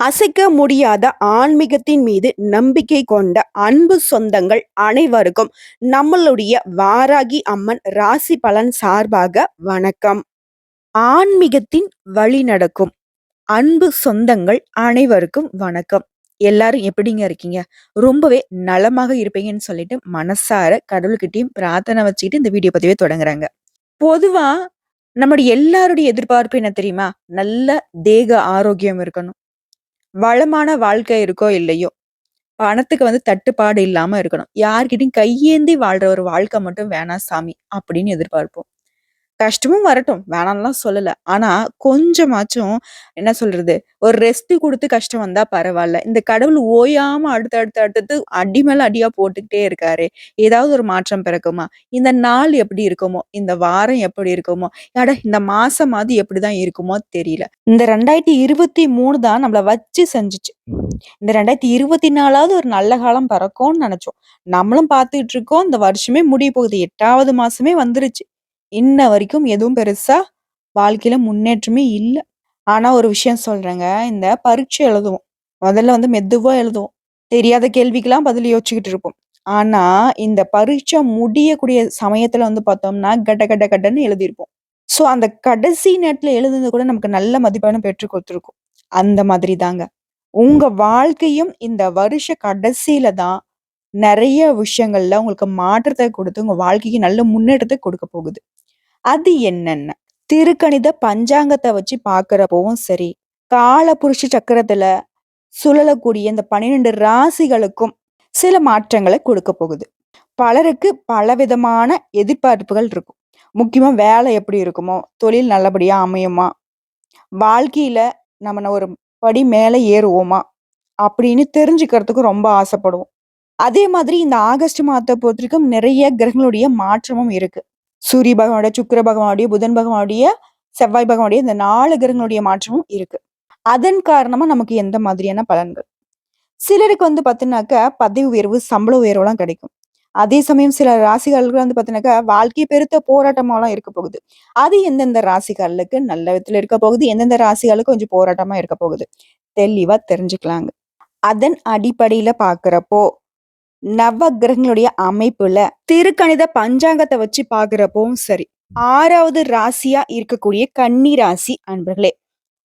அசைக்க முடியாத ஆன்மீகத்தின் மீது நம்பிக்கை கொண்ட அன்பு சொந்தங்கள் அனைவருக்கும் நம்மளுடைய வாராகி அம்மன் ராசி பலன் சார்பாக வணக்கம். ஆன்மீகத்தின் வழி நடக்கும் அன்பு சொந்தங்கள் அனைவருக்கும் வணக்கம். எல்லாரும் எப்படிங்க இருக்கீங்க? ரொம்பவே நலமாக இருப்பீங்கன்னு சொல்லிட்டு மனசார கடவுள்கிட்டையும் பிரார்த்தனை வச்சுக்கிட்டு இந்த வீடியோ பதிவே தொடங்குறாங்க. பொதுவா நம்முடைய எல்லாருடைய எதிர்பார்ப்பு என்ன தெரியுமா? நல்ல தேக ஆரோக்கியம் இருக்கணும். வளமான வாழ்க்கை இருக்கோ இல்லையோ பணத்துக்கு வந்து தட்டுப்பாடு இல்லாம இருக்கணும். யார்கிட்டயும் கையேந்தி வாழ்ற ஒரு வாழ்க்கை மட்டும் வேணாம் சாமி அப்படின்னு எதிர்பார்ப்போம். கஷ்டமும் வரட்டும். வேணாம்லாம் சொல்லல. ஆனா கொஞ்சமாச்சும் என்ன சொல்றது? ஒரு ரெஸ்ட் கொடுத்து கஷ்டம் வந்தா பரவாயில்ல. இந்த கடவுள் ஓயாம அடுத்து அடுத்து அடுத்தது அடி மேல அடியா போட்டுக்கிட்டே இருக்காரு. ஏதாவது ஒரு மாற்றம் பிறக்குமா? இந்த நாள் எப்படி இருக்குமோ? இந்த வாரம் எப்படி இருக்குமோ? அட இந்த மாசம் அது எப்படிதான் இருக்குமோ தெரியல. இந்த ரெண்டாயிரத்தி இருபத்தி மூணு தான் நம்மள வச்சு செஞ்சுச்சு. இந்த ரெண்டாயிரத்தி இருபத்தி நாலாவது ஒரு நல்ல காலம் பிறக்கும்னு நினைச்சோம். நம்மளும் பார்த்துட்டு இருக்கோம். இந்த வருஷமே முடிய போகுது. எட்டாவது மாசமே வந்துருச்சு. இன்ன வரைக்கும் எதுவும் பெருசா வாழ்க்கையில முன்னேற்றமே இல்ல. ஆனா ஒரு விஷயம் சொல்றேங்க. இந்த பரீட்சை எழுதுவோம். முதல்ல வந்து மெதுவா எழுதுவோம். தெரியாத கேள்விக்கெல்லாம் பதில் யோசிச்சுக்கிட்டு இருப்போம். ஆனா, இந்த பரீட்சை முடியக்கூடிய சமயத்துல வந்து பார்த்தோம்னா, கட கட கடன்னு எழுதியிருப்போம். ஸோ அந்த கடைசி நேரத்துல எழுதுனது கூட நமக்கு நல்ல மதிப்பெண்ண பெற்றுக் கொடுத்துருக்கும் அந்த மாதிரி தாங்க. உங்க வாழ்க்கையும் இந்த வருஷ கடைசியில தான் நெறைய விஷயங்கள்ல உங்களுக்கு மாற்றத்த கொடுத்து உங்க வாழ்க்கைக்கு நல்ல முன்னேற்றத்த கொடுக்க போகுது. அது என்னென்ன? திருக்கணித பஞ்சாங்கத்தை வச்சு பார்க்கிறப்பவும் சரி, கால காலபுருஷ சக்கரத்துல சுழலக்கூடிய இந்த 12 ராசிகளுக்கும் சில மாற்றங்களை கொடுக்க போகுது. பலருக்கு பலவிதமான எதிர்பார்ப்புகள் இருக்கும். முக்கியமா வேலை எப்படி இருக்குமோ, தொழில் நல்லபடியா அமையுமா? வாழ்க்கையில நம்ம ஒரு படி மேலே ஏறுவோமா? அப்படின்னு தெரிஞ்சுக்கிறதுக்கு ரொம்ப ஆசைப்படுவோம். அதே மாதிரி இந்த ஆகஸ்ட் மாதத்தை பொறுத்த வரைக்கும் நிறைய கிரகங்களுடைய மாற்றமும் இருக்கு. சூரிய பகவானுடைய, சுக்கிர பகவானுடைய, புதன் பகவானுடைய, செவ்வாய் பகவானுடைய இந்த நாலு கிரகங்களுடைய மாற்றமும் இருக்கு. அதன் காரணமா நமக்கு எந்த மாதிரியான பலன்கள்? சிலருக்கு வந்து பார்த்தீங்கன்னாக்கா, பதவி உயர்வு, சம்பள உயர்வுலாம் கிடைக்கும். அதே சமயம் சில ராசிகளுக்கு வந்து பார்த்தீங்கன்னாக்கா, வாழ்க்கை பெருத்த போராட்டமாலாம் இருக்க போகுது. அது எந்தெந்த ராசிகளுக்கு நல்ல விதத்துல இருக்க போகுது, எந்தெந்த ராசிகளுக்கு கொஞ்சம் போராட்டமா இருக்க போகுது. தெளிவா தெரிஞ்சுக்கலாங்க. அதன் அடிப்படையில பாக்குறப்போ நவ கிரகங்களுடைய அமைப்புல திருக்கணித பஞ்சாங்கத்தை வச்சு பார்க்கிறப்பவும் சரி, ஆறாவது ராசியா இருக்கக்கூடிய கன்னி ராசி அன்பர்களே,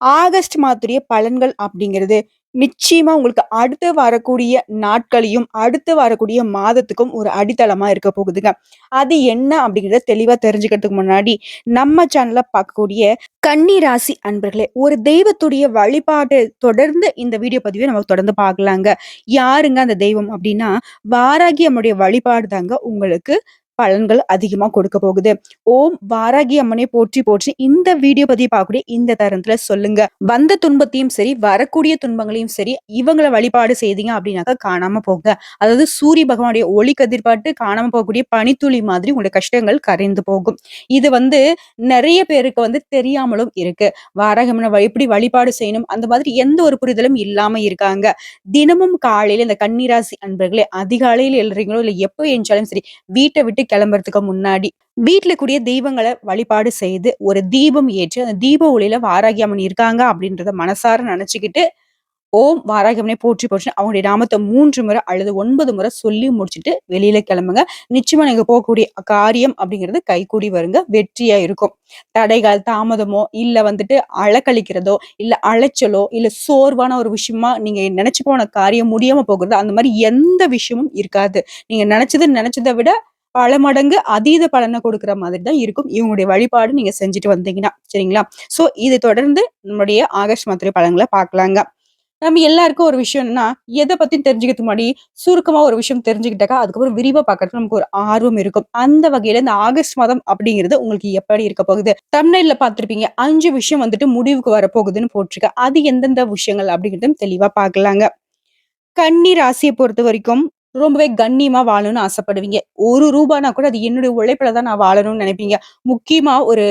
ஆகஸ்ட் மாதத்துடைய பலன்கள் அப்படிங்கிறது நிச்சயமா உங்களுக்கு அடுத்து வரக்கூடிய நாட்களையும், அடுத்து வரக்கூடிய மாதத்துக்கும் ஒரு அடித்தளமா இருக்க போகுதுங்க. அது என்ன அப்படிங்கிறத தெளிவா தெரிஞ்சுக்கிறதுக்கு முன்னாடி, நம்ம சேனல்ல பார்க்கக்கூடிய கன்னி ராசி அன்பர்களே, ஒரு தெய்வத்துடைய வழிபாடு தொடர்ந்து இந்த வீடியோ பதிவை நம்ம தொடர்ந்து பார்க்கலாங்க. யாருங்க அந்த தெய்வம் அப்படின்னா, வாராகி நம்முடைய வழிபாடு தாங்க உங்களுக்கு பலன்கள் அதிகமா கொடுக்க போகுது. ஓம் வாராகி அம்மனை போற்றி போற்றி இந்த வீடியோ பத்தி பார்க்கக்கூடிய இந்த தருணத்துல சொல்லுங்க. வந்த துன்பத்தையும் சரி, வரக்கூடிய துன்பங்களையும் சரி, இவங்கள வழிபாடு செய்தீங்க அப்படின்னாக்கா காணாம போங்க. அதாவது சூரிய பகவானுடைய ஒளி கதிர்பாட்டு காணாம போகக்கூடிய பனித்துளி மாதிரி உங்களுடைய கஷ்டங்கள் கரைந்து போகும். இது வந்து நிறைய பேருக்கு வந்து தெரியாமலும் இருக்கு. வாராகி அம்மனை எப்படி வழிபாடு செய்யணும், அந்த மாதிரி எந்த ஒரு புரிதலும் இல்லாம இருக்காங்க. தினமும் காலையில இந்த கண்ணீராசி அன்பர்களே, அதிகாலையில் எழுறீங்களோ இல்ல எப்போ எஞ்சாலும் சரி, வீட்டை விட்டு கிளம்புறதுக்கு முன்னாடி வீட்டில் கூடிய தெய்வங்களை வழிபாடு செய்து, ஒரு தீபம் ஏற்றி, அந்த தீப ஒளியில வாராகி அம்மன் இருக்காங்க அப்படின்றத மனசார நினைச்சுக்கிட்டு, ஓம் வாராகி அம்மனை போற்றி போற்றின்னு அவங்களுடைய நாமத்தை மூன்று முறை அல்லது ஒன்பது முறை சொல்லி முடிச்சுட்டு வெளியில கிளம்புங்க. நிச்சயமா நீங்க போகக்கூடிய காரியம் அப்படிங்கிறது கைகூடி வருங்க. வெற்றியா இருக்கும். தடைகள், தாமதமோ, இல்ல வந்துட்டு அலக்கழிக்கிறதோ, இல்ல அலைச்சலோ, இல்ல சோர்வான ஒரு விஷயமா நீங்க நினைச்சு போன காரியம் முடியாம போகுறதோ, அந்த மாதிரி எந்த விஷயமும் இருக்காது. நீங்க நினைச்சது நினைச்சதை விட பல மடங்கு அதீத பலனை கொடுக்குற மாதிரி தான் இருக்கும். இவங்களுடைய வழிபாடு நீங்க செஞ்சுட்டு வந்தீங்கன்னா, சரிங்களா? ஸோ இது தொடர்ந்து நம்முடைய ஆகஸ்ட் மாத்திரை பலன்கள பார்க்கலாங்க. நம்ம எல்லாருக்கும் ஒரு விஷயம் என்னன்னா, எத பத்தியும் தெரிஞ்சுக்கிறதுக்கு முன்னாடி சுருக்கமா ஒரு விஷயம் தெரிஞ்சுக்கிட்டாக்கா, அதுக்கப்புறம் விரிவா பார்க்கறதுக்கு நமக்கு ஒரு ஆர்வம் இருக்கும். அந்த வகையில இந்த ஆகஸ்ட் மாதம் அப்படிங்கிறது உங்களுக்கு எப்படி இருக்க போகுது? தம்ப்நெயில்ல பார்த்திருப்பீங்க. அஞ்சு விஷயம் வந்துட்டு முடிவுக்கு வரப்போகுதுன்னு போட்டிருக்க அது எந்தெந்த விஷயங்கள் அப்படிங்கிறது தெளிவா பார்க்கலாங்க. கன்னி பொறுத்த வரைக்கும் ரொம்பவே கண்ணியமா வாழணும்னு ஆசைப்படுவீங்க. ஒரு ரூபானா கூட அது என்னுடைய உழைப்புல தான் நான் வாழணும்னு நினைப்பீங்க. முக்கியமா ஒரு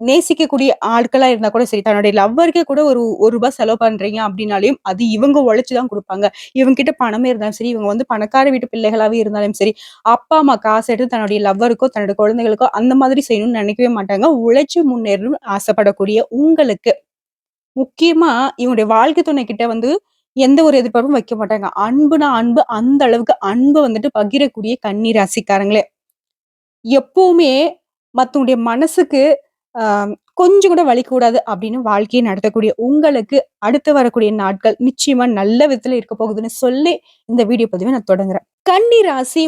நேசிக்கக்கூடிய ஆட்களா இருந்தா கூட சரி, தன்னுடைய லவ்வருக்கே கூட ஒரு ஒரு ரூபாய் செலவு பண்றீங்க அப்படின்னாலையும் அது இவங்க உழைச்சுதான் தான் இவங்க கிட்ட பணமே இருந்தாலும் சரி, இவங்க வந்து பணக்கார வீட்டு பிள்ளைகளாவே இருந்தாலும் சரி, அப்பா, அம்மா காசு எடுத்து தன்னுடைய லவ்வருக்கோ, தன்னுடைய குழந்தைகளுக்கோ அந்த மாதிரி செய்யணும்னு நினைக்கவே மாட்டாங்க. உழைச்சு முன்னேறணும்னு ஆசைப்படக்கூடிய உங்களுக்கு முக்கியமா இவங்களுடைய வாழ்க்கை துணை கிட்ட வந்து எந்த ஒரு எதிர்பார்ப்பும் வைக்க மாட்டாங்க. அன்புனா அன்பு. அந்த அளவுக்கு அன்பை வந்துட்டு பகிரக்கூடிய கன்னி ராசிக்காரங்களே. எப்பவுமே மற்றவங்களுடைய மனசுக்கு கொஞ்சம் கூட வலிக்கக்கூடாது அப்படின்னு வாழ்க்கையை நடத்தக்கூடிய உங்களுக்கு, அடுத்து வரக்கூடிய நாட்கள் நிச்சயமா நல்ல விதத்துல இருக்க போகுதுன்னு சொல்லி, இந்த வீடியோ பதிவை நான் தொடங்குறேன். கன்னி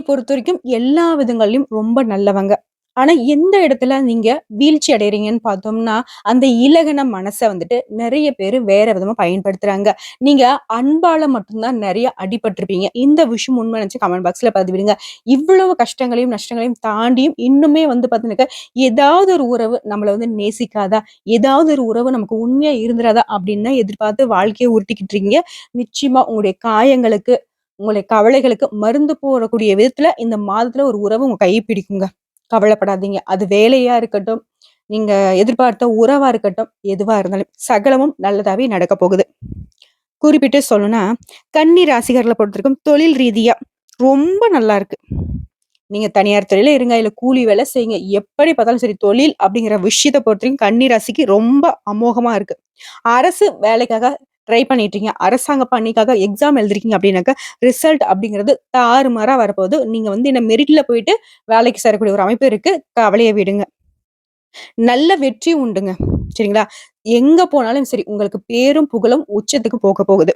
பொறுத்த வரைக்கும் எல்லா விதங்களையும் ரொம்ப நல்லவங்க. ஆனா, எந்த இடத்துல நீங்க வீழ்ச்சி அடையறீங்கன்னு பார்த்தோம்னா, அந்த இலகன மனசை வந்துட்டு நிறைய பேர் வேற விதமா பயன்படுத்துறாங்க. நீங்க அன்பால மட்டும்தான் நிறைய அடிபட்டிருப்பீங்க அடிபட்டுருப்பீங்க. இந்த விஷயம் உண்மை நெனச்சு கமெண்ட் பாக்ஸ்ல பதிவிடுங்க. இவ்வளவு கஷ்டங்களையும், நஷ்டங்களையும் தாண்டியும் இன்னுமே வந்து பார்த்தீங்கன்னாக்கா, ஏதாவது ஒரு உறவு நம்மளை வந்து நேசிக்காதா? ஏதாவது ஒரு உறவு நமக்கு உண்மையா இருந்துறாதா? அப்படின்னு எதிர்பார்த்து வாழ்க்கையை உருட்டிக்கிட்டு இருக்கீங்க. நிச்சயமா உங்களுடைய காயங்களுக்கு, உங்களுடைய கவலைகளுக்கு மருந்து போடக்கூடிய விதத்துல இந்த மாதத்துல ஒரு உறவு உங்க கை பிடிக்குங்க. கவலைப்படாதீங்க. அது வேலையா இருக்கட்டும், நீங்க எதிர்பார்த்த உறவா இருக்கட்டும், எதுவா இருந்தாலும் சகலமும் நல்லதாவே நடக்க போகுது. குறிப்பிட்டு சொல்லணும்னா, கன்னி ராசிகர்களை பொறுத்தவரைக்கும் தொழில் ரீதியா ரொம்ப நல்லா இருக்கு. நீங்க தனியார் தொழில இருங்க, இல்ல கூலி வேலை செய்யுங்க. எப்படி பார்த்தாலும் சரி, தொழில் அப்படிங்கிற விஷயத்தை பொறுத்தவரைக்கும் கன்னி ராசிக்கு ரொம்ப அமோகமா இருக்கு. அரசு வேலைக்காக ட்ரை பண்ணிட்டுருக்கீங்க. அரசாங்க பணிக்காக எக்ஸாம் எழுதிருக்கீங்க அப்படின்னாக்க ரிசல்ட் அப்படிங்கிறது தாறுமாறாக வரப்போகுது. நீங்கள் வந்து என்ன மெரிட்டில் போயிட்டு வேலைக்கு சேரக்கூடிய ஒரு அமைப்பு இருக்குது கவலையை விடுங்க. நல்ல வெற்றி உண்டுங்க. சரிங்களா? எங்க போனாலும் சரி, உங்களுக்கு பேரும், புகழும் உச்சத்துக்கு போக போகுது.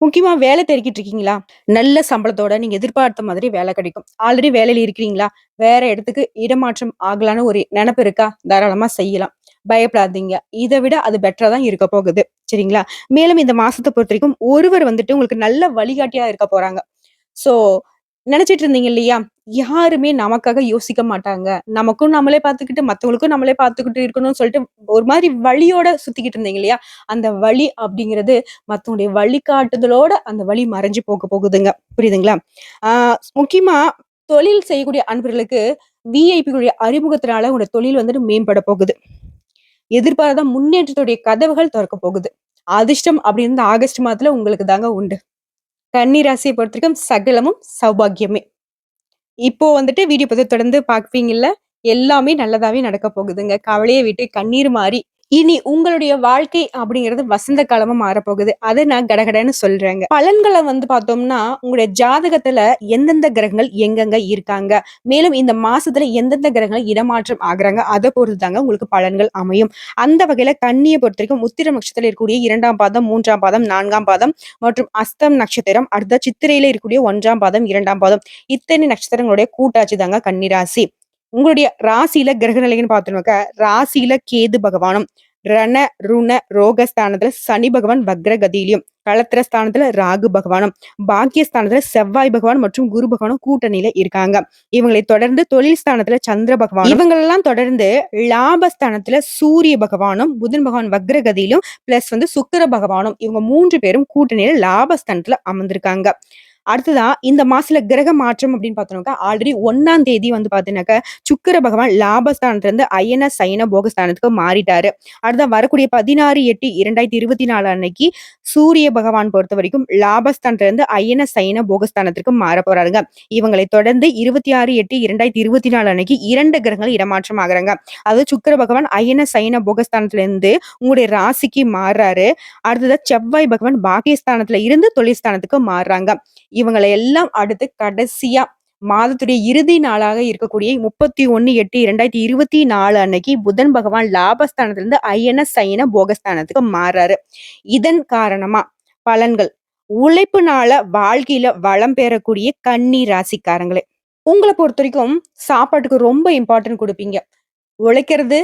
முக்கியமா வேலை தேடிக்கிட்டு இருக்கீங்களா? நல்ல சம்பளத்தோட நீங்க எதிர்பார்த்த மாதிரி வேலை கிடைக்கும். ஆல்ரெடி வேலையில இருக்கிறீங்களா? வேற இடத்துக்கு இடமாற்றம் ஆகலான்னு ஒரு நினப்பு இருக்கா? தாராளமா செய்யலாம். பயப்படாதீங்க. இதை விட அது பெட்டரா தான் இருக்க போகுது. சரிங்களா? மேலும் இந்த மாதத்தை பொறுத்த வரைக்கும் ஒருவர் வந்துட்டு உங்களுக்கு நல்ல வழிகாட்டியா இருக்க போறாங்க. ஸோ நினைச்சிட்டு இருந்தீங்க இல்லையா? யாருமே நமக்காக யோசிக்க மாட்டாங்க. நமக்கும் நம்மளே பார்த்துக்கிட்டு, மற்றவங்களுக்கும் நம்மளே பார்த்துக்கிட்டு இருக்கணும்னு சொல்லிட்டு, ஒரு மாதிரி வழியோட சுத்திக்கிட்டு இருந்தீங்க இல்லையா? அந்த வழி அப்படிங்கிறது மற்றவங்களுடைய வழிகாட்டுதலோட அந்த வழி மறைஞ்சு போக போகுதுங்க. புரியுதுங்களா? ஆஹ் முக்கியமா தொழில் செய்யக்கூடிய அன்பர்களுக்கு விஐபிகளுடைய அறிமுகத்தினால உங்களோட தொழில் வந்துட்டு மேம்பட போகுது. எதிர்பாராத முன்னேற்றத்துடைய கதவுகள் திறக்க போகுது. அதிர்ஷ்டம் அப்படின்னு ஆகஸ்ட் மாதத்துல உங்களுக்கு தாங்க உண்டு. கன்னி ராசிய பொறுத்தவரைக்கும் சகலமும் சௌபாகியமே இப்போ வந்துட்டு வீடியோ பதிவ தொடர்ந்து பார்ப்பீங்கல்ல? எல்லாமே நல்லதாவே நடக்க போகுதுங்க. கவலையை விட்டு கண்ணீர் மாறி, இனி உங்களுடைய வாழ்க்கை அப்படிங்கிறது வசந்த காலமா மாறப்போகுது. அதை நான் கடகடன்னு சொல்றேங்க. பலன்களை வந்து பார்த்தோம்னா, உங்களுடைய ஜாதகத்துல எந்தெந்த கிரகங்கள் எங்கெங்க இருக்காங்க? மேலும் இந்த மாசத்துல எந்தெந்த கிரகங்கள் இடமாற்றம் ஆகுறாங்க? அதை பொறுத்து தாங்க உங்களுக்கு பலன்கள் அமையும். அந்த வகையில கன்னிய பொறுத்தவரைக்கும் உத்திர நட்சத்திரம் இருக்கக்கூடிய இரண்டாம் பாதம், மூன்றாம் பாதம், நான்காம் பாதம் மற்றும் அஸ்தம் நட்சத்திரம், அடுத்த சித்திரையில இருக்கக்கூடிய ஒன்றாம் பாதம், இரண்டாம் பாதம். இத்தனை நட்சத்திரங்களுடைய கூட்டாட்சி தாங்க கன்னிராசி உங்களுடைய ராசியில கிரக நிலைன்னு பார்த்தோம்னாக்கா, ராசியில கேது பகவானும், ரண, ருண, ரோகஸ்தானத்துல சனி பகவான் வக்ரகதியிலையும் களத்திர ஸ்தானத்துல ராகு பகவானும், பாக்கியஸ்தானத்துல செவ்வாய் பகவான் மற்றும் குரு பகவானும் கூட்டணியில இருக்காங்க. இவங்களை தொடர்ந்து தொழில் ஸ்தானத்துல சந்திர பகவான் இவங்களெல்லாம் தொடர்ந்து லாபஸ்தானத்துல சூரிய பகவானும், புதன் பகவான் வக்ரகதியிலும் பிளஸ் வந்து சுக்கிர பகவானும் இவங்க மூன்று பேரும் கூட்டணியில லாபஸ்தானத்துல அமர்ந்திருக்காங்க. அடுத்ததா இந்த மாசத்துல கிரக மாற்றம் அப்படின்னு பார்த்தோம்னாக்கா, ஆல்ரெடி ஒன்னாம் தேதி வந்து பார்த்தீங்கன்னாக்கா, சுக்கர பகவான் லாபஸ்தானத்திலிருந்து அயன, சயன, போகஸ்தானத்துக்கு மாறிட்டாரு. அடுத்ததான் வரக்கூடிய 16/8/2024 அன்னைக்கு சூரிய பகவான் பொறுத்த வரைக்கும் லாபஸ்தானத்திலிருந்து அயன, சயன, போகஸ்தானத்திற்கு மாற போறாருங்க. இவங்களை தொடர்ந்து 26/8/2024 அன்னைக்கு இரண்டு கிரகங்கள் இடமாற்றம் ஆகுறாங்க. அதாவது சுக்கர பகவான் அயன, சயன, போகஸ்தானத்திலிருந்து உங்களுடைய ராசிக்கு மாறுறாரு. அடுத்ததா செவ்வாய் பகவான் பாக்கியஸ்தானத்துல இருந்து தொழில்ஸ்தானத்துக்கு மாறுறாங்க. இவங்களை எல்லாம் அடுத்து கடைசியா மாதத்துடைய இறுதி நாளாக இருக்கக்கூடிய 31/8/2024 அன்னைக்கு புதன் பகவான் லாபஸ்தானத்திலிருந்து அயன, சயன, போகஸ்தானத்துக்கு மாறாரு இதன் காரணமா பலன்கள் உழைப்புனால வாழ்க்கையில வளம் பெறக்கூடிய கன்னி ராசிக்காரங்களே. உங்களை பொறுத்த வரைக்கும் சாப்பாட்டுக்கு ரொம்ப இம்பார்ட்டன்ட் கொடுப்பீங்க உழைக்கிறது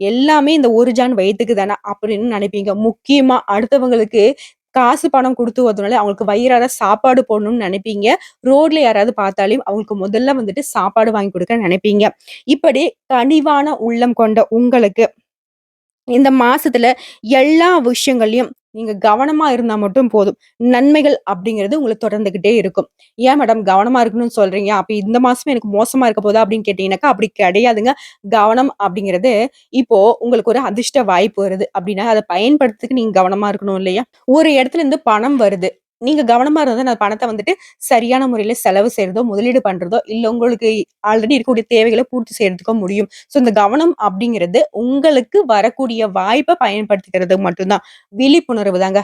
எல்லாமே இந்த ஒரு ஜான் வயித்துக்கு தானே அப்படின்னு நினைப்பீங்க. முக்கியமா அடுத்தவங்களுக்கு காசு, பணம் குடுத்து உதவுனாலே அவங்களுக்கு வயிறார சாப்பாடு போடணும்னு நினைப்பீங்க. ரோட்ல யாராவது பார்த்தாலையும் அவங்களுக்கு முதல்ல வந்துட்டு சாப்பாடு வாங்கி கொடுக்க நினைப்பீங்க. இப்படி கனிவான உள்ளம் கொண்ட உங்களுக்கு இந்த மாசத்துல எல்லா விஷயங்கள்லயும் நீங்க கவனமா இருந்தா மட்டும் போதும். நன்மைகள் அப்படிங்கிறது உங்களுக்கு தொடர்ந்துகிட்டே இருக்கும். ஏன் மேடம் கவனமா இருக்கணும்னு சொல்றீங்க? அப்ப இந்த மாசமே எனக்கு மோசமா இருக்க போதா? அப்படின்னு கேட்டீங்கன்னாக்கா, அப்படி கிடையாதுங்க. கவனம் அப்படிங்கிறது இப்போ உங்களுக்கு ஒரு அதிர்ஷ்ட வாய்ப்பு வருது அப்படின்னா, அதை பயன்படுத்துறதுக்கு நீங்க கவனமா இருக்கணும் இல்லையா? ஒரு இடத்துல இருந்து பணம் வருது. நீங்க கவனமா இருந்தால் அந்த பணத்தை வந்துட்டு சரியான முறையில செலவு செய்றதோ, முதலீடு பண்றதோ, இல்லை உங்களுக்கு ஆல்ரெடி இருக்கக்கூடிய தேவைகளை பூர்த்தி செய்யறதுக்கோ முடியும். ஸோ இந்த கவனம் அப்படிங்கிறது உங்களுக்கு வரக்கூடிய வாய்ப்பை பயன்படுத்திக்கிறது மட்டும்தான் விழிப்புணர்வு தாங்க.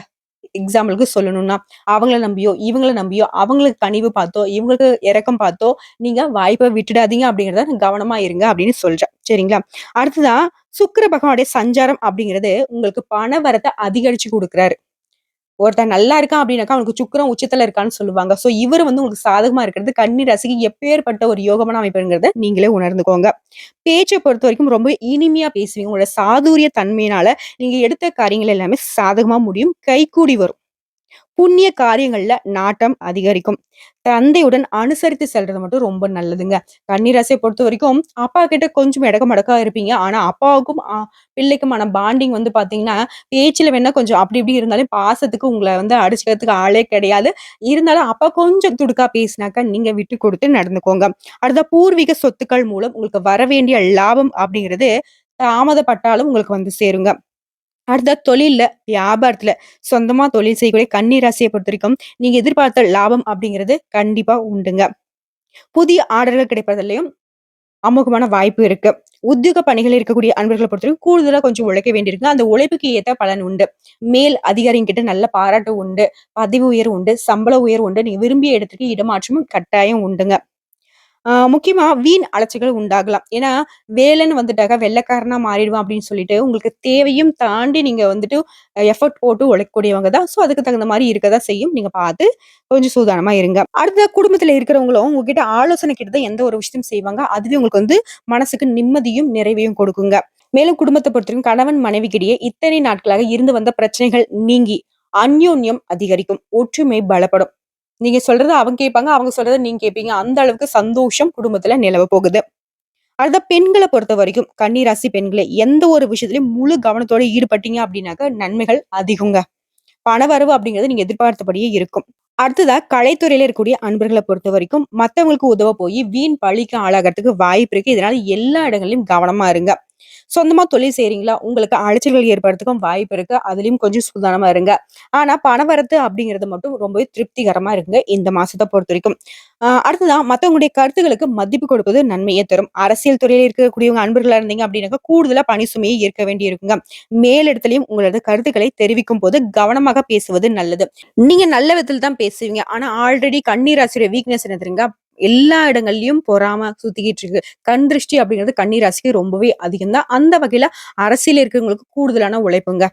எக்ஸாம்பிளுக்கு சொல்லணும்னா, அவங்கள நம்பியோ, இவங்கள நம்பியோ, அவங்களுக்கு கனிவு பார்த்தோ, இவங்களுக்கு இறக்கம் பார்த்தோ, நீங்க வாய்ப்பை விட்டுடாதீங்க அப்படிங்கிறத கவனமா இருங்க அப்படின்னு சொல்றேன். சரிங்களா? அடுத்ததா சுக்கிர பகவானுடைய சஞ்சாரம் அப்படிங்கிறது உங்களுக்கு பண வரத்தை அதிகரிச்சு கொடுக்குறாரு ஒருத்தன் நல்லா இருக்கான் அப்படின்னாக்கா, அவனுக்கு சுக்கரம் உச்சத்துல இருக்கான்னு சொல்லுவாங்க. ஸோ இவரு வந்து உங்களுக்கு சாதகமா இருக்கிறது கன்னி ராசிக்கு எப்பேற்பட்ட ஒரு யோகமான அமைப்புங்கிறத நீங்களே உணர்ந்துக்கோங்க. பொறுத்த வரைக்கும் ரொம்ப இனிமையா பேசுவீங்க. உங்களோட சாதுரிய தன்மையினால நீங்க எடுத்த காரியங்கள் எல்லாமே சாதகமா முடியும். கைக்கூடி வரும். புண்ணிய காரியங்கள்ல நாட்டம் அதிகரிக்கும். தந்தையுடன் அனுசரித்து செல்றது மட்டும் ரொம்ப நல்லதுங்க. கன்னி பொறுத்த வரைக்கும் அப்பா கிட்ட கொஞ்சம் இடக்க மடக்கா இருப்பீங்க. ஆனா அப்பாவுக்கும் பிள்ளைக்குமான பாண்டிங் வந்து பார்த்தீங்கன்னா, பேச்சில் வேணா கொஞ்சம் அப்படி இப்படி இருந்தாலும் பாசத்துக்கு உங்களை வந்து அடிச்சுக்கிறதுக்கு ஆளே கிடையாது. இருந்தாலும் அப்பா கொஞ்சம் துடுக்கா பேசினாக்கா, நீங்க விட்டு கொடுத்து நடந்துக்கோங்க. அடுத்த பூர்வீக சொத்துக்கள் மூலம் உங்களுக்கு வர வேண்டிய லாபம் அப்படிங்கிறது தாமதப்பட்டாலும் உங்களுக்கு வந்து சேருங்க. அடுத்த தொழில்ல, வியாபாரத்துல, சொந்தமா தொழில் செய்யக்கூடிய கன்னி பொறுத்த வரைக்கும் நீங்க எதிர்பார்த்த லாபம் அப்படிங்கிறது கண்டிப்பா உண்டுங்க. புதிய ஆர்டர்கள் கிடைப்பதிலையும் அமோகமான வாய்ப்பு இருக்கு. உத்தியோக பணிகள் இருக்கக்கூடிய அன்பர்களை பொறுத்தவரைக்கும் கூடுதலா கொஞ்சம் உழைக்க வேண்டியிருக்கு. அந்த உழைப்புக்கு ஏற்ற பலன் உண்டு. மேல் அதிகாரிங்கிட்ட நல்ல பாராட்டு உண்டு. பதவி உயர்வு உண்டு. சம்பள உயர்வு உண்டு. நீங்க விரும்பிய இடத்துக்கு இடமாற்றமும் கட்டாயம் உண்டுங்க. முக்கியமாக முக்கியமா வீண் அலைச்சல்கள் உண்டாகலாம். ஏன்னா, வேலைன்னு வந்துட்டாக்கா வெள்ளைக்காரனா மாறிடுவான் அப்படின்னு சொல்லிட்டு, உங்களுக்கு தேவையும் தாண்டி நீங்க வந்துட்டு எஃபோர்ட் போட்டு உழைக்கக்கூடியவங்க தான். ஸோ அதுக்கு தகுந்த மாதிரி இருக்க தான் செய்யும். நீங்க பார்த்து கொஞ்சம் சூதானமா இருங்க. அடுத்த குடும்பத்தில் இருக்கிறவங்களும் உங்ககிட்ட ஆலோசனை கிட்ட தான் எந்த ஒரு விஷயத்தையும் செய்வாங்க. அதுவே உங்களுக்கு வந்து மனசுக்கு நிம்மதியும், நிறைவையும் கொடுக்குங்க. மேலும் குடும்பத்தை பொறுத்தவரைக்கும் கணவன் மனைவிக்கிடையே இத்தனை நாட்களாக இருந்து வந்த பிரச்சனைகள் நீங்கி, அந்யோன்யம் அதிகரிக்கும். ஒற்றுமை பலப்படும். நீங்க சொல்றது அவங்க கேட்பாங்க. அவங்க சொல்றத நீங்க கேட்பீங்க. அந்த அளவுக்கு சந்தோஷம் குடும்பத்துல நிலவ போகுது. அடுத்த பெண்களை பொறுத்த வரைக்கும் ராசி பெண்களே எந்த ஒரு விஷயத்திலயும் முழு கவனத்தோட ஈடுபட்டீங்க அப்படின்னாக்கா, நன்மைகள் அதிகங்க. பணவரவு அப்படிங்கிறது நீங்க எதிர்பார்த்தபடியே இருக்கும். அடுத்ததா கலைத்துறையில இருக்கக்கூடிய அன்பர்களை பொறுத்த வரைக்கும் மத்தவங்களுக்கு உதவ போய் வீண் பழிக்கு ஆளாகறதுக்கு வாய்ப்பு இருக்கு. இதனால எல்லா இடங்கள்லயும் கவனமா இருங்க. சொந்தமா தொழில் செய்றீங்களா? உங்களுக்கு அலைச்சல்கள் ஏற்படுறதுக்கும் வாய்ப்பு இருக்கு. அதுலயும் கொஞ்சம் சுதானமா இருங்க. ஆனா பணவரத்து அப்படிங்கிறது மட்டும் ரொம்பவே திருப்திகரமா இருக்குங்க இந்த மாசத்தை பொறுத்த வரைக்கும் அடுத்ததா மத்தவங்களுடைய கருத்துக்களுக்கு மதிப்பு கொடுப்பது நன்மையே தரும். அரசியல் துறையில இருக்கக்கூடியவங்க அன்பர்களா இருந்தீங்க அப்படின்னாக்கா, கூடுதலா பணி சுமையை ஏற்க வேண்டி இருக்குங்க. மேலிடத்திலயும் உங்களது கருத்துக்களை தெரிவிக்கும்போது கவனமாக பேசுவது நல்லது. நீங்க நல்ல விதத்தில் தான் பேசுவீங்க. ஆனா ஆல்ரெடி கன்னி வீக்னஸ் என்ன தெரியுங்க எல்லா இடங்கள்லயும் பொறாம சுத்திக்கிட்டு இருக்கு. கண் திருஷ்டி அப்படிங்கிறது கண்ணீர் ராசிக்கு ரொம்பவே அதிகம் தான். அந்த வகையில அரசியல் இருக்கிறவங்களுக்கு கூடுதலான உழைப்புங்க.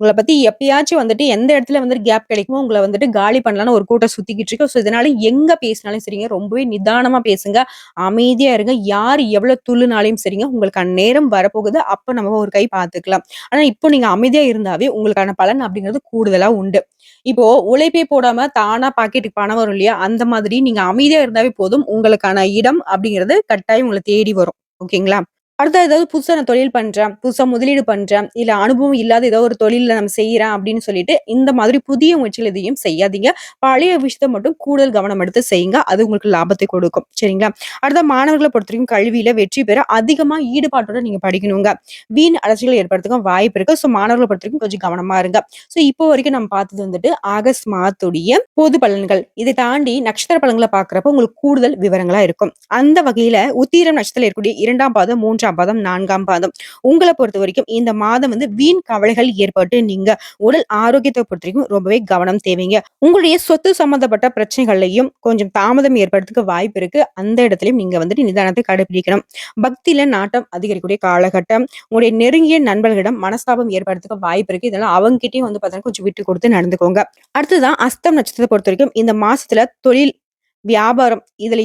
உங்களை பத்தி எப்பயாச்சும் வந்துட்டு எந்த இடத்துல வந்துட்டு கேப் கிடைக்குமோ, உங்களை வந்துட்டு காலி பண்ணலாம்னு ஒரு கூட்டம் சுத்திக்கிட்டு இருக்கு. ஸோ இதனால எங்க பேசினாலும் சரிங்க, ரொம்பவே நிதானமா பேசுங்க. அமைதியா இருங்க. யார் எவ்வளவு துள்ளுனாலையும் சரிங்க, உங்களுக்கு அந்நேரம் வரப்போகுது. அப்ப நம்ம ஒரு கை பார்த்துக்கலாம். ஆனா இப்போ நீங்க அமைதியா இருந்தாவே உங்களுக்கான பலன் அப்படிங்கிறது கூடுதலா உண்டு. இப்போ உழைப்பே போடாம தானா பாக்கெட்டுக்கு பணம் வரும் இல்லையா? அந்த மாதிரி நீங்க அமைதியா இருந்தாவே போதும். உங்களுக்கான இடம் அப்படிங்கிறது கட்டாயம் உங்களை தேடி வரும். ஓகேங்களா? அடுத்த ஏதாவது புதுசாக நான் தொழில் பண்ணுறேன் புதுசா முதலீடு பண்ணுறேன் இல்லை அனுபவம் இல்லாத ஏதோ ஒரு தொழிலில் நம்ம செய்கிறேன் அப்படின்னு சொல்லிட்டு, இந்த மாதிரி புதிய முயற்சிகள் எதையும் செய்யாதீங்க. பழைய விஷயத்தை மட்டும் கூடுதல் கவனம் எடுத்து செய்யுங்க. அது உங்களுக்கு லாபத்தை கொடுக்கும். சரிங்களா? அடுத்த மாணவர்கள பொறுத்தவரைக்கும் கல்வியில் வெற்றி பெற அதிகமா ஈடுபாட்டோட நீங்க படிக்கணுங்க. வீண் அலைச்சல்கள் ஏற்படுறதுக்கும் வாய்ப்பு இருக்கு. ஸோ மாணவர்கள பொறுத்தவரைக்கும் கொஞ்சம் கவனமா இருங்க. ஸோ இப்போ வரைக்கும் நம்ம பார்த்தது வந்துட்டு ஆகஸ்ட் மாதத்துடைய பொது பலன்கள். இதை தாண்டி நட்சத்திர பலன்களை பார்க்குறப்ப உங்களுக்கு கூடுதல் விவரங்களா இருக்கும். அந்த வகையில் உத்திரம் நட்சத்திரம் இருக்கக்கூடிய இரண்டாம் பாதம், மூன்றாம் பாதம், நான்காம் பாதம் உங்களை பொறுத்த வரைக்கும் இந்த மாதம் வந்து வீண் கவலைகள் ஏற்பட்டு நீங்க உடல் ஆரோக்கியத்தை பொறுத்த வரைக்கும் ரொம்பவே கவனம் தேவைங்க. உங்களுடைய சொத்து சம்பந்தப்பட்ட பிரச்சனைகள்லையும் கொஞ்சம் தாமதம் ஏற்படுறதுக்கு வாய்ப்பு இருக்கு. அந்த இடத்துலயும் நீங்க வந்துட்டு நிதானத்தை கடைபிடிக்கணும். பக்தியில நாட்டம் அதிகரிக்கக்கூடிய காலகட்டம். உங்களுடைய நெருங்கிய நண்பர்களிடம் மனஸ்தாபம் ஏற்படுறதுக்கு வாய்ப்பு இருக்கு. இதெல்லாம் அவங்ககிட்டயும் வந்து பார்த்தீங்கன்னா, கொஞ்சம் விட்டு கொடுத்து நடந்துக்கோங்க. அடுத்ததான் அஸ்தம் நட்சத்திரத்தை பொறுத்த வரைக்கும் இந்த மாசத்துல தொழில், வியாபாரம் இதுல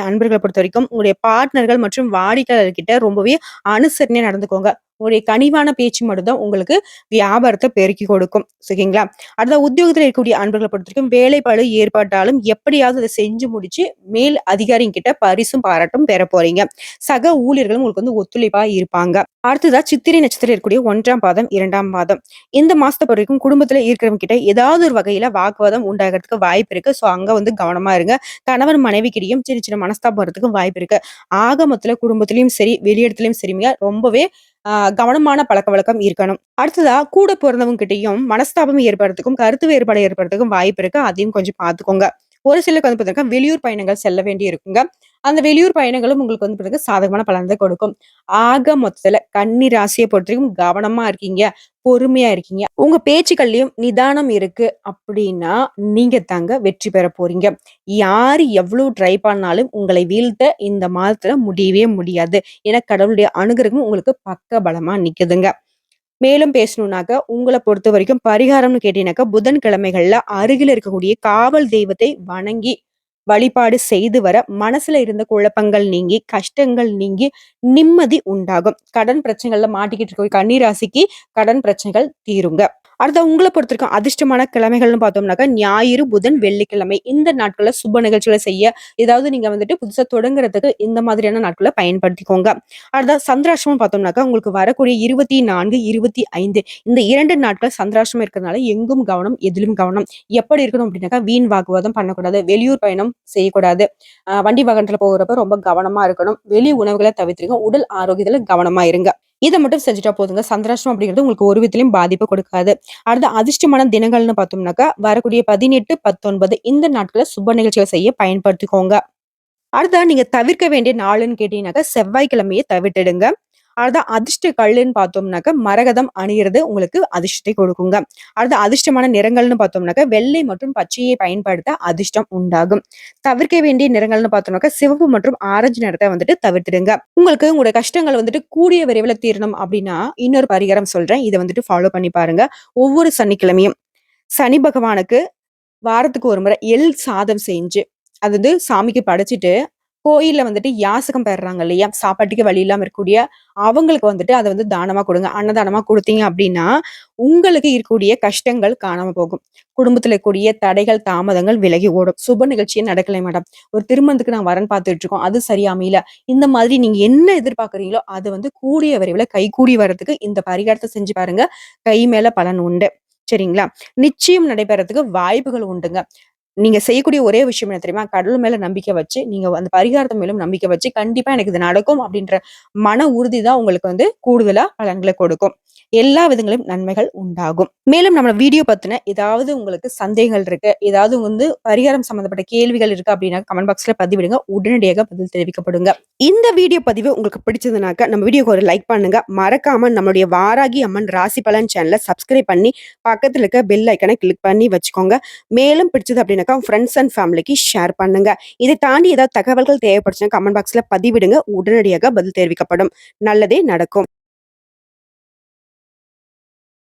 அன்பர்களை பொறுத்த பொறுத்தவரைக்கும், உங்களுடைய பார்ட்னர்கள் மற்றும் வாடிக்கையாளர்கிட்ட ரொம்பவே அனுசரணையா நடந்துக்கோங்க. உங்களுடைய கனிவான பேச்சு மட்டும் தான் உங்களுக்கு வியாபாரத்தை பெருக்கி கொடுக்கும். சரிங்களா? அடுத்த உத்தியோகத்தில் இருக்கக்கூடிய அன்பர்கள பொறுத்தவரைக்கும் வேலைப்பாடு ஏற்பட்டாலும் எப்படியாவது அதை செஞ்சு முடிச்சு மேல் அதிகாரிங்கிட்ட பரிசும், பாராட்டும் பெற போறீங்க. சக ஊழியர்களும் உங்களுக்கு வந்து ஒத்துழைப்பா இருப்பாங்க. அடுத்ததா சித்திரை நட்சத்திரம் இருக்கக்கூடிய ஒன்றாம் பாதம், இரண்டாம் பாதம். இந்த மாசத்த பொறுத்தவரைக்கும் குடும்பத்துல இருக்கிறவங்க கிட்ட ஏதாவது ஒரு வகையில வாக்குவாதம் உண்டாகறதுக்கு வாய்ப்பு இருக்கு. ஸோ அங்க வந்து கவனமா இருங்க. கணவன் மனைவிக்கிடையும் சின்ன சின்ன மனஸ்தாபம் வரதுக்கு வாய்ப்பு இருக்கு. ஆகமத்துல குடும்பத்திலயும் சரி, வெளியிடத்துலயும் சரிங்க ரொம்பவே கவனமான கவனமான பழக்கவழக்கம் இருக்கணும். அடுத்ததா கூட பிறந்தவங்க கிட்டயும் மனஸ்தாபம் ஏற்படுறதுக்கும், கருத்து வேறுபாடு ஏற்படுறதுக்கும் வாய்ப்பு இருக்கு. அதையும் கொஞ்சம் பார்த்துக்கோங்க. ஒரு சிலருக்கு வந்து பார்த்தீங்கன்னா, வெளியூர் பயணங்கள் செல்ல வேண்டி இருக்குங்க. அந்த வெளியூர் பயணங்களும் உங்களுக்கு வந்து பார்த்தீங்கன்னா, சாதகமான பலன் கொடுக்கும். ஆக மொத்தத்துல கன்னி ராசியை பொறுத்தவரைக்கும் கவனமா இருக்கீங்க, பொறுமையா இருக்கீங்க. உங்க பேச்சுக்கள்லயும் நிதானம் இருக்கு அப்படின்னா, நீங்க தாங்க வெற்றி பெற போறீங்க. யாரு எவ்வளவு ட்ரை பண்ணாலும் உங்களை வீழ்த்த இந்த மாதத்துல முடியவே முடியாது. ஏன்னா கடவுளுடைய அனுகிரகம் உங்களுக்கு பக்க பலமா நிக்குதுங்க. மேலும் பேசணும்னாக்க, பொறுத்த வரைக்கும் பரிகாரம்னு கேட்டீங்கன்னாக்கா, புதன்கிழமைகள்ல அருகில் இருக்கக்கூடிய காவல் தெய்வத்தை வணங்கி வழிபாடு செய்து வர மனசுல இருந்த குழப்பங்கள் நீங்கி, கஷ்டங்கள் நீங்கி, நிம்மதி உண்டாகும். கடன் பிரச்சனைகள்ல மாட்டிக்கிட்டு இருக்க கன்னிராசிக்கு கடன் பிரச்சனைகள் தீருங்க. அடுத்த உங்களை பொறுத்திருக்கும் அதிர்ஷ்டமான கிழமைகள்னு பார்த்தோம்னாக்கா, ஞாயிறு, புதன், வெள்ளிக்கிழமை இந்த நாட்கள்ல சுப நிகழ்ச்சிகளை செய்ய, ஏதாவது நீங்க வந்துட்டு புதுசா தொடங்குறதுக்கு இந்த மாதிரியான நாட்கள பயன்படுத்திக்கோங்க. அடுத்த சந்திராஷ்டமம் பார்த்தோம்னாக்கா, உங்களுக்கு வரக்கூடிய 24, 25 இந்த இரண்டு நாட்கள் சந்திராஷ்டமம் இருக்கிறதுனால எங்கும் கவனம், எதிலும் கவனம். எப்படி இருக்கணும் அப்படின்னாக்கா, வீண் வாக்குவாதம் பண்ணக்கூடாது. வெளியூர் பயணம் செய்யக்கூடாது. வண்டி வாகனத்துல போகிறப்ப ரொம்ப கவனமா இருக்கணும். வெளி உணவுகளை தவிர்த்துருங்க. உடல் ஆரோக்கியத்துல கவனமா இருங்க. இதை மட்டும் செஞ்சுட்டா போதுங்க. சந்திராஷ்டம் அப்படிங்கிறது உங்களுக்கு ஒரு விதத்திலையும் பாதிப்பு கொடுக்காது. அடுத்த அதிர்ஷ்டமான தினங்கள்னு பார்த்தோம்னாக்கா, வரக்கூடிய 18, 19 இந்த நாட்களை சுப நிகழ்ச்சிகளை செய்ய பயன்படுத்திக்கோங்க. அடுத்தா நீங்க தவிர்க்க வேண்டிய நாளுன்னு கேட்டீங்கன்னாக்கா, செவ்வாய்க்கிழமைய தவிர்த்துடுங்க. அடுத்த அதிர்ஷ்ட கல்லுன்னு பார்த்தோம்னாக்கா, மரகதம் அணியிறது உங்களுக்கு அதிர்ஷ்டத்தை கொடுக்குங்க. அடுத்த அதிர்ஷ்டமான நிறங்கள்னு பார்த்தோம்னாக்கா, வெள்ளை மற்றும் பச்சையை பயன்படுத்த அதிர்ஷ்டம் உண்டாகும். தவிர்க்க வேண்டிய நிறங்கள்னு பார்த்தோம்னாக்கா, சிவப்பு மற்றும் ஆரஞ்சு நிறத்த வந்துட்டு தவிர்த்துடுங்க. உங்களுக்கு உங்களுடைய கஷ்டங்கள் வந்துட்டு கூடிய விரைவில் தீரணும் அப்படின்னா, இன்னொரு பரிகாரம் சொல்றேன். இதை வந்துட்டு ஃபாலோ பண்ணி பாருங்க. ஒவ்வொரு சனிக்கிழமையும் சனி பகவானுக்கு வாரத்துக்கு ஒரு முறை எள் சாதம் செஞ்சு, அது வந்து சாமிக்கு படைச்சிட்டு கோயில்ல வந்துட்டு யாசகம் பெறுறாங்க இல்லையா? சாப்பாட்டுக்கு வழி இல்லாம இருக்கக்கூடிய அவங்களுக்கு வந்துட்டு அதை வந்து தானமா கொடுங்க அன்னதானமா கொடுத்தீங்க அப்படின்னா, உங்களுக்கு இருக்கக்கூடிய கஷ்டங்கள் காணாம போகும். குடும்பத்துல இருக்கக்கூடிய தடைகள், தாமதங்கள் விலகி ஓடும். சுப நிகழ்ச்சியே நடக்கலை மேடம். ஒரு திருமணத்துக்கு நான் வரன் பார்த்துட்டு இருக்கோம். அது சரியா அமையல. இந்த மாதிரி நீங்க என்ன எதிர்பார்க்குறீங்களோ அது வந்து கூடிய விரைவில கைகூடி வர்றதுக்கு இந்த பரிகாரத்தை செஞ்சு பாருங்க. கை மேல பலன் உண்டு. சரிங்களா? நிச்சயம் நடைபெறதுக்கு வாய்ப்புகள் உண்டுங்க. நீங்க செய்யக்கூடிய ஒரே விஷயம் என்ன தெரியுமா? கடவுள் மேல நம்பிக்கை வச்சு, நீங்க அந்த பரிகாரத்து மேலும் நம்பிக்கை வச்சு, கண்டிப்பா எனக்கு இது நடக்கும் அப்படின்ற மன உறுதி தான் உங்களுக்கு வந்து கூடுதலா பலன்களை கொடுக்கும். எல்லா விதங்களிலும் நன்மைகள் உண்டாகும். மேலும் நம்ம வீடியோ பத்தின ஏதாவது உங்களுக்கு சந்தேகங்கள் இருக்கு, ஏதாவது வந்து பரிகாரம் சம்பந்தப்பட்ட கேள்விகள் இருக்கு அப்படின்னா கமெண்ட் பாக்ஸ்ல பதிவிடுங்க. உடனடியாக பதில் தெரிவிக்கப்படுங்க. இந்த வீடியோ பதிவு உங்களுக்கு பிடிச்சதுனாக்க, நம்ம வீடியோக்கு ஒரு லைக் பண்ணுங்க. மறக்காம நம்மளுடைய வாராகி அம்மன் ராசி பலன் சேனலை சப்ஸ்கிரைப் பண்ணி, பக்கத்துல இருக்க பெல் ஐக்கனை கிளிக் பண்ணி வச்சுக்கோங்க. மேலும் பிடிச்சது அப்படின்னா அப்படின்னாக்கா, ஃப்ரெண்ட்ஸ் அண்ட் ஃபேமிலிக்கு ஷேர் பண்ணுங்க. இதை தாண்டி ஏதாவது தகவல்கள் தேவைப்படுச்சுன்னா கமெண்ட் பாக்ஸ்ல பதிவிடுங்க. உடனடியாக பதில் தெரிவிக்கப்படும். நல்லதே நடக்கும்.